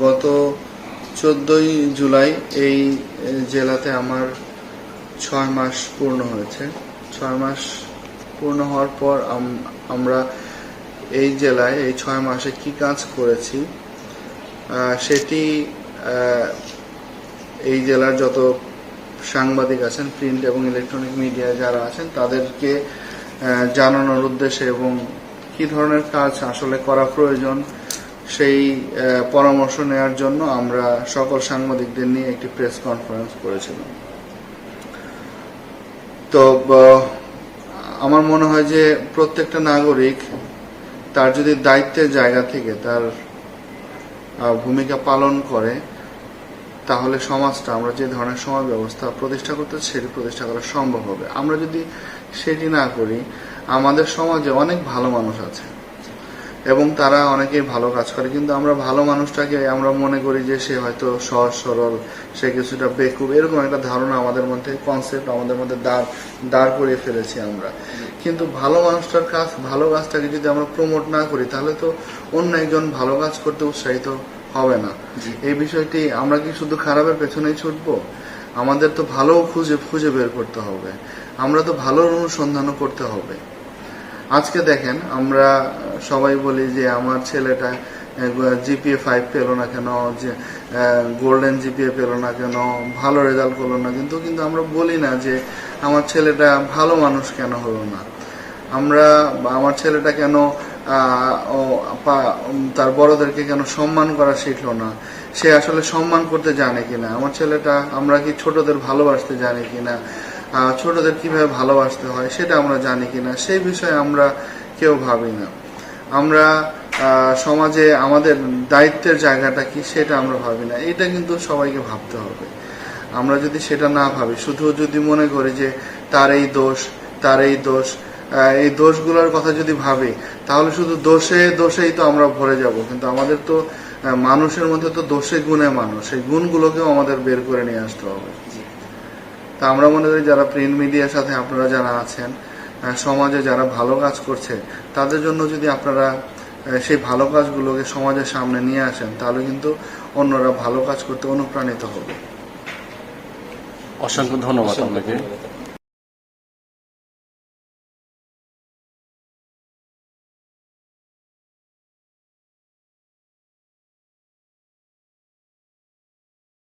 গত চোদ্দই জুলাই এই জেলাতে আমার ছয় মাস পূর্ণ হয়েছে। ছয় মাস পূর্ণ হওয়ার পর আম- আমরা এই জেলায় এই ছয় মাসে কি কাজ করেছি সেটি এই জেলার যত সাংবাদিক আছেন, প্রিন্ট এবং ইলেকট্রনিক মিডিয়া যারা আছেন, তাদেরকে জানানোর উদ্দেশ্যে এবং কি ধরনের কাজ আসলে করা প্রয়োজন সেই পরামর্শ নেওয়ার জন্য আমরা সকল সাংবাদিকদের নিয়ে একটি প্রেস কনফারেন্স করেছিলাম। তো আমার মনে হয় যে প্রত্যেকটা নাগরিক তার যদি দায়িত্বের জায়গা থেকে তার ভূমিকা পালন করে, তাহলে সমাজটা আমরা যে ধরনের সমাজ ব্যবস্থা প্রতিষ্ঠা করতে সেটি প্রতিষ্ঠা করা সম্ভব হবে। আমরা যদি সেটি না করি, আমাদের সমাজে অনেক ভালো মানুষ আছে। এবং তারা অনেকেই ভালো কাজ করে। কিন্তু আমরা ভালো মানুষটাকে আমরা মনে করি যে সে হয়তো সহজ সরল সে কিছুটা বেকুব এরকম একটা ধারণা আমাদের মধ্যে কনসেপ্ট আমাদের মধ্যে দাঁড় দাঁড় করিয়ে ফেলেছি আমরা। কিন্তু ভালো মানুষটার কাজ ভালো কাজটাকে যদি আমরা প্রমোট না করি তাহলে তো অন্য একজন ভালো কাজ করতে উৎসাহিত হবে না। এই বিষয়টি আমরা কি শুধু খারাপের পেছনেই ছুটবো? আমাদের তো ভালো খুঁজে খুঁজে বের করতে হবে। আমরা তো ভালোর অনুসন্ধানও করতে হবে। আজকে দেখেন, আমরা সবাই বলি যে আমার ছেলেটা জিপিএ ফাইভ পেল না কেন, যে গোল্ডেন জিপিএ পেল না কেন, ভালো রেজাল্ট করল না, কিন্তু কিন্তু আমরা বলি না যে আমার ছেলেটা ভালো মানুষ কেন হলো না। আমরা আমার ছেলেটা কেন তার বড়দেরকে কেন সম্মান করা শিখলো না? সে আসলে সম্মান করতে জানে কিনা? আমার ছেলেটা, আমরা কি ছোটদের ভালোবাসতে জানি কিনা? ছোটদের কীভাবে ভালোবাসতে হয় সেটা আমরা জানি কিনা, সেই বিষয়ে আমরা কেউ ভাবি না। আমরা সমাজে আমাদের দায়িত্বের জায়গাটা কি সেটা আমরা ভাবি না। এটা কিন্তু সবাইকে ভাবতে হবে। আমরা যদি সেটা না ভাবি, শুধু যদি মনে করি যে তার এই দোষ, তার এই দোষ এই দোষগুলোর কথা যদি ভাবি, তাহলে শুধু দোষে, দোষেই তো আমরা ভরে যাব। কিন্তু আমাদের তো মানুষের মধ্যে তো দোষে গুণে মানুষ। সেই গুণগুলোকেও আমাদের বের করে নিয়ে আসতে হবে। তা আমরা মনে করি যারা প্রিন্ট মিডিয়ার সাথে আপনারা যারা আছেন সমাজে যারা ভালো কাজ করছে, তাদের জন্য যদি আপনারা সেই ভালো কাজগুলোকে সমাজের সামনে নিয়ে আসেন, তাহলে কিন্তু অন্যরা ভালো কাজ করতে অনুপ্রাণিত হবে। অসংখ্য ধন্যবাদ আপনাকে।